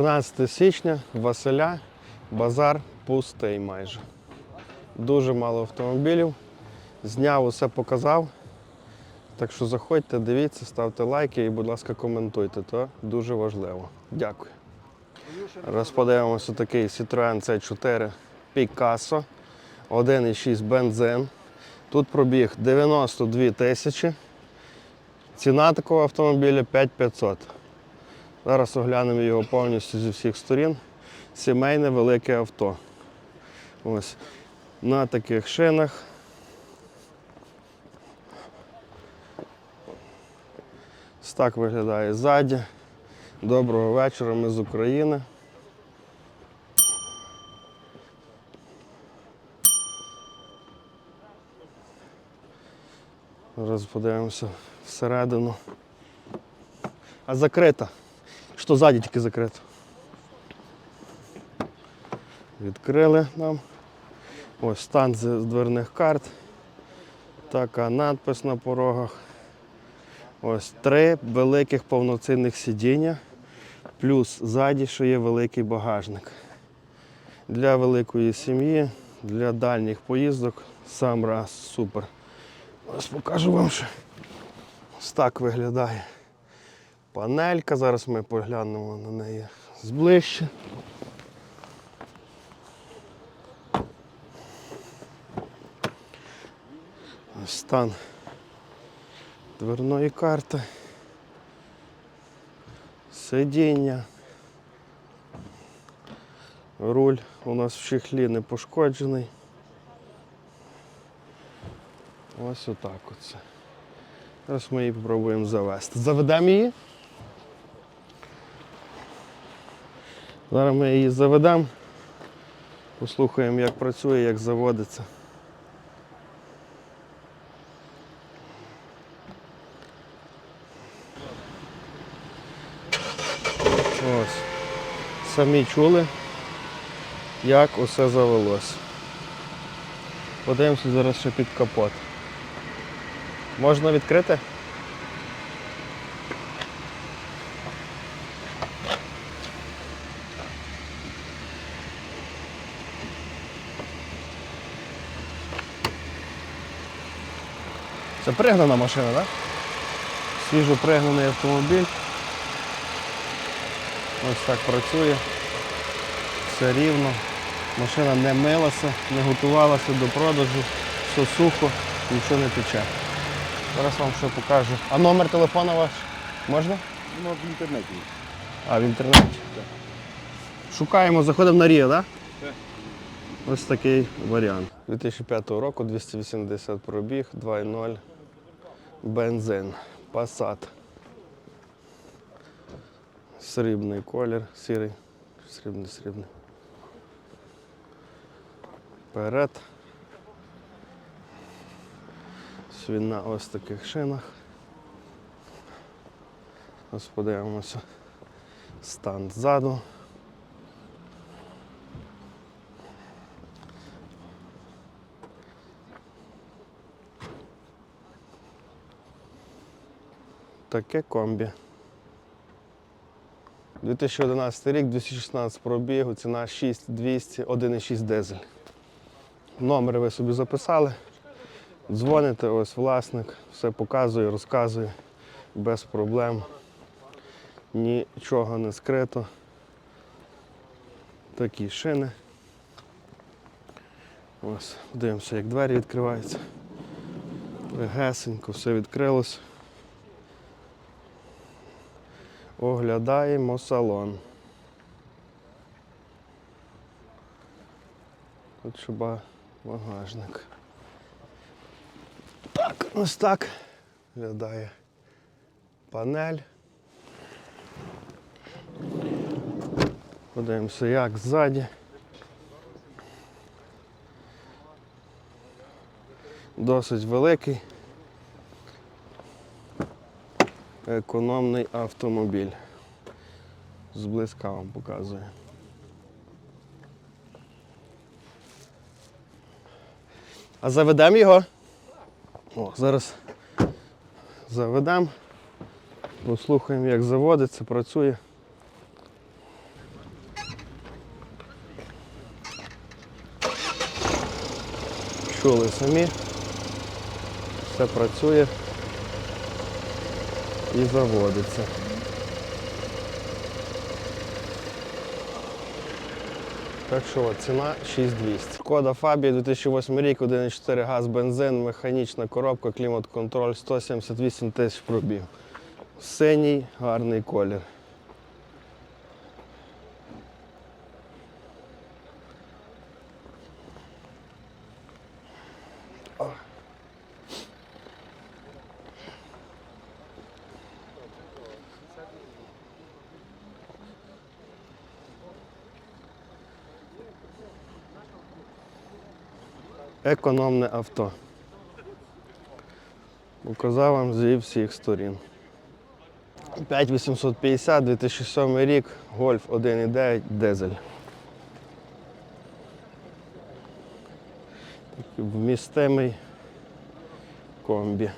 12 січня, Василя, базар пустий майже. Дуже мало автомобілів. Зняв, усе показав. Так що заходьте, дивіться, ставте лайки і, будь ласка, коментуйте. То дуже важливо. Дякую. Зараз подивимося такий Citroen C4 Picasso, 1,6 бензин. Тут пробіг 92 тисячі. Ціна такого автомобіля 5500. Зараз оглянемо його повністю зі всіх сторін. Сімейне велике авто. Ось на таких шинах. Ось так виглядає ззаді. Доброго вечора, ми з України. Зараз подивимося всередину. А закрита. Що ззаді тільки закрито. Відкрили нам. Ось стан з дверних карт. Така надпис на порогах. Ось три великих повноцінних сидіння. Плюс ззаді, що є великий багажник. Для великої сім'ї, для дальніх поїздок сам раз супер. Ось покажу вам, що ось так виглядає панелька. Зараз ми поглянемо на неї зближче. Стан дверної карти. Сидіння. Руль у нас в чехлі не пошкоджений. Ось отак оце. Зараз ми її спробуємо завести. Заведемо її. Зараз ми її заведемо. Послухаємо, як працює, як заводиться. Ось. Самі чули, як усе завелося. Подивимося зараз ще під капот. Можна відкрити? Це пригнана машина, так? Свіжо пригнаний автомобіль. Ось так працює. Все рівно. Машина не милася, не готувалася до продажу, все сухо, нічого не тече. Зараз вам ще покажу. А номер телефона ваш можна? Ну, в інтернеті. А, в інтернеті. Шукаємо, заходимо на Ріо, так? Так. Ось такий варіант. 2005 року 280 пробіг, 2.0 бензин, Passat. Срібний колір, сірий, срібний, срібний. Вперед. Він на ось таких шинах. Ось подивимося. Стан ззаду. Таке комбі. 2011 рік, 216 пробігу, ціна 6200, 1,6 дизель. Номери ви собі записали. Дзвоните, ось власник, все показує, розказує без проблем. Нічого не скрито. Такі шини. Ось, дивимося, як двері відкриваються. Гесенько, все відкрилось. Оглядаємо салон. Тут ще багажник. Так, ось так виглядає панель. Подивимося, як ззаді. Досить великий. економний автомобіль. Зблизька вам показує. А заведемо його? О, Зараз заведемо. Послухаємо, як заводиться, працює. Чули самі. Все працює і заводиться. Так що ціна 6200. Шкода Фабія 2008 рік, 1,4 газ, бензин, механічна коробка, клімат-контроль, 178 тисяч пробіг. Синій гарний колір. Економне авто. Показав вам зі всіх сторін. 5850, 2007 рік, Гольф 1.9, дизель. Такий вмістимий комбі.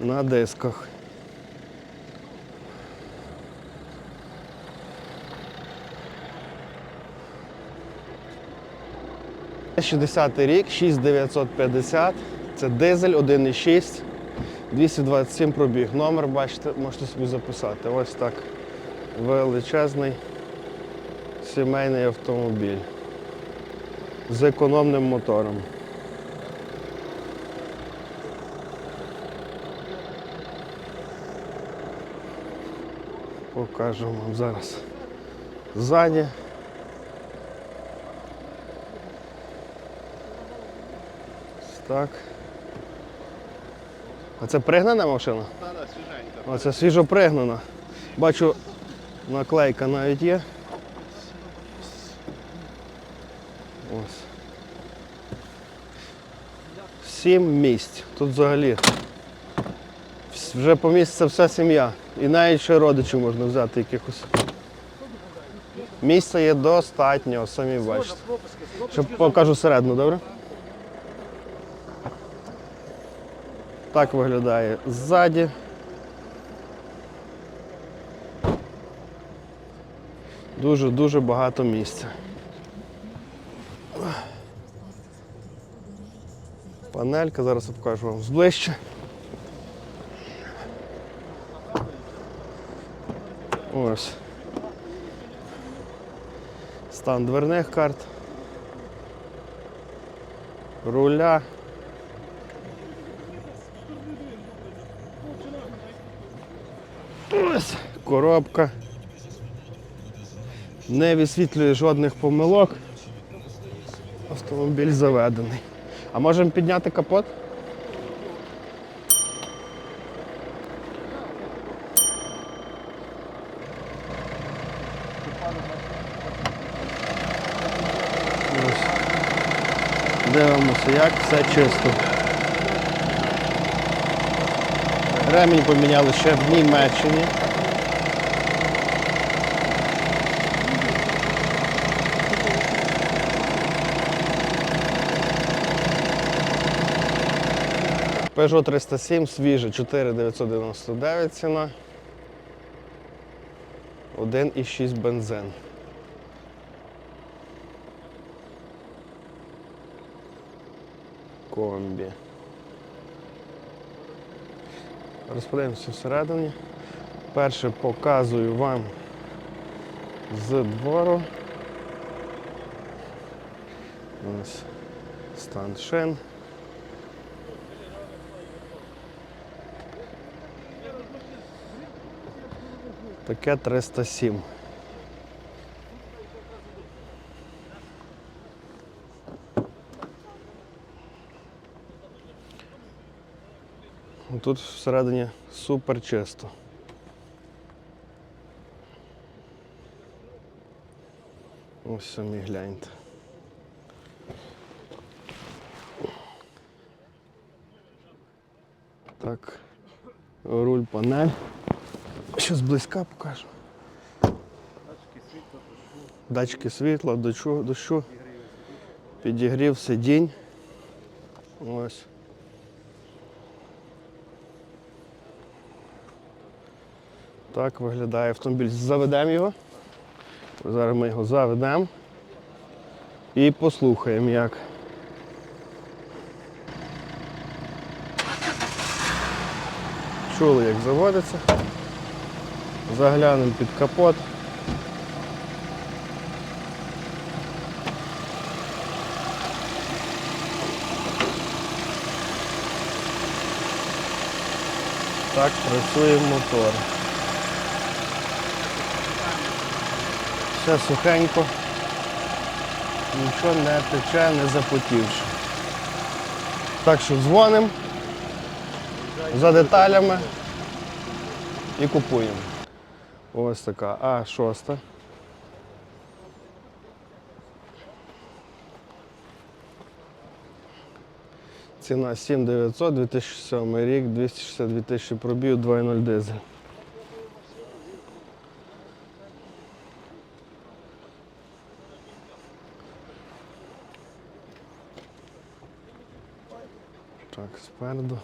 На дисках. 60 рік, 6950. Це дизель 1,6, 227 пробіг. Номер, бачите, можете собі записати. Ось так. Величезний сімейний автомобіль з економним мотором. Покажу вам зараз. Ззаді. Так. А це пригнана машина? Так, так, свіженька. Оце свіжо пригнана. Бачу, наклейка навіть є. Ось. Сім місць. Тут взагалі вже поміститься вся сім'я. І навіть ще родичів можна взяти якихось. Місця є достатньо, самі бачите. Ще покажу середину, добре? Так виглядає ззаді. Дуже-дуже багато місця. Панелька, зараз я покажу вам зближче. Ось. Стан дверних карт. Руля. Ось коробка. Не висвітлює жодних помилок. Автомобіль заведений. А можемо підняти капот? Дивимося, як все чисто. Ремінь поміняли ще в Німеччині. Peugeot 307 свіже 4999 ціна. 1,6 бензин. Комбі. Розподивимося всередині. Перше показую вам з двору. Ось стан шин. Таке 307. Тут всередині супер чисто. Ось самі гляньте. Так, руль панель. Ще зблизька покажу. Датчики світла, дощу, дощу. Підігрів сидінь. Ось. Так виглядає автомобіль. Заведемо його. Зараз ми його заведемо і послухаємо як. Чули, як заводиться. Заглянемо під капот. Так працює мотор. Все сухенько. Нічого не тече, не запотівши. Так що дзвонимо за деталями і купуємо. Ось така А6. Ціна 7900, 2007 рік, 262 тисячі пробів, 2.0 дизель. Так, спереду.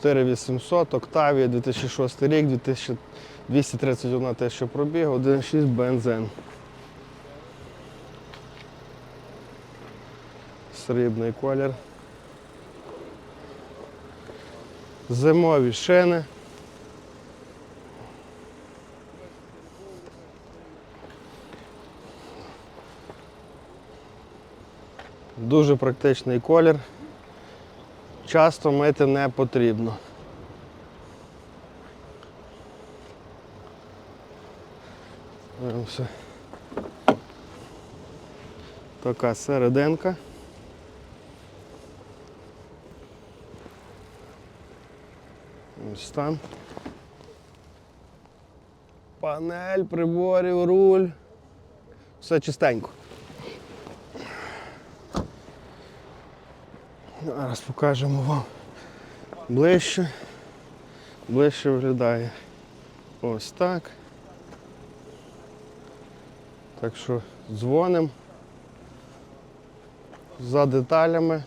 Чотири 800, Октавія, 2006 рік, 2000 231 тисяча пробіг, 1.6 бензин. Срібний колір. Зимові шини. Дуже практичний колір. Часто мити не потрібно. Дивимося. Така серединка. Ось там. Панель, приборів, руль. Все чистенько. Зараз покажемо вам ближче. Ближче виглядає ось так. Так що дзвонимо за деталями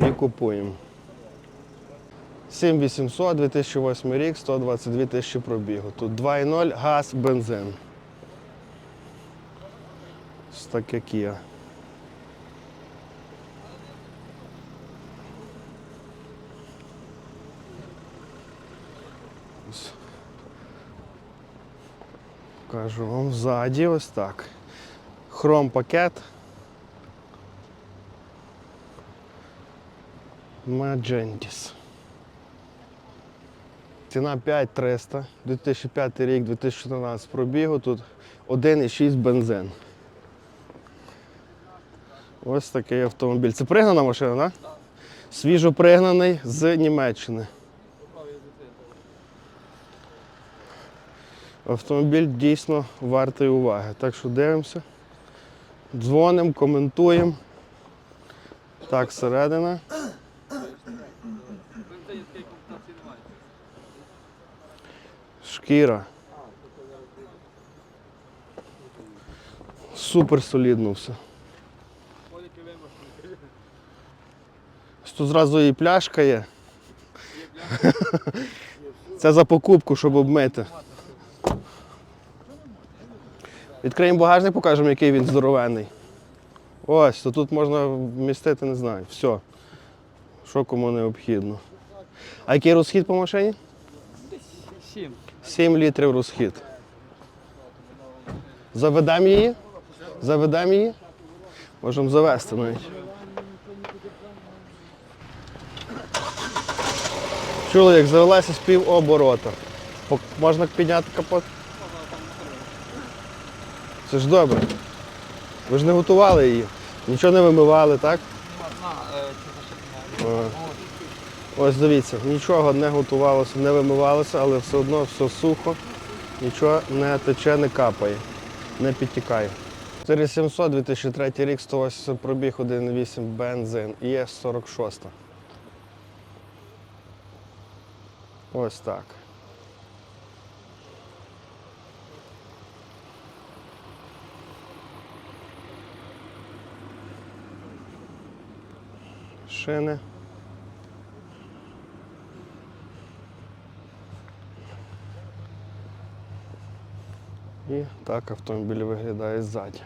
і купуємо. 7800, 2008 рік, 122 тисячі пробігу. Тут 2.0 газ, бензин. Ось таке Kia. Ось. Покажу вам ззаді ось так. Хром пакет. Magentis. Ціна 5300, 2005 рік, 2014 пробігу, тут 1,6 бензин. Ось такий автомобіль. Це пригнана машина, так? Свіжо пригнаний з Німеччини. Автомобіль дійсно вартий уваги. Так що дивимося, дзвонимо, коментуємо. Так, середина. Шкіра. Супер солідно все. Тут зразу і пляшка є. Це за покупку, щоб обмити. Відкриємо багажник, покажемо, який він здоровенний. Ось, то тут можна вмістити, не знаю, все. Що кому необхідно. А який розхід по машині? Сім. 7 літрів розхід. Заведемо її? Заведемо її? Можемо завести навіть. Чули, як завелася з пів оборота. Можна підняти капот? Це ж добре. Ви ж не готували її. Нічого не вимивали, так? Ага. Ось дивіться, нічого не готувалося, не вимивалося, але все одно все сухо, нічого не тече, не капає, не підтікає. 4700, 2003 рік, 180 пробіг, 1,8 бензин, є 46. Ось так. машини. І так автомобіль виглядає ззаді.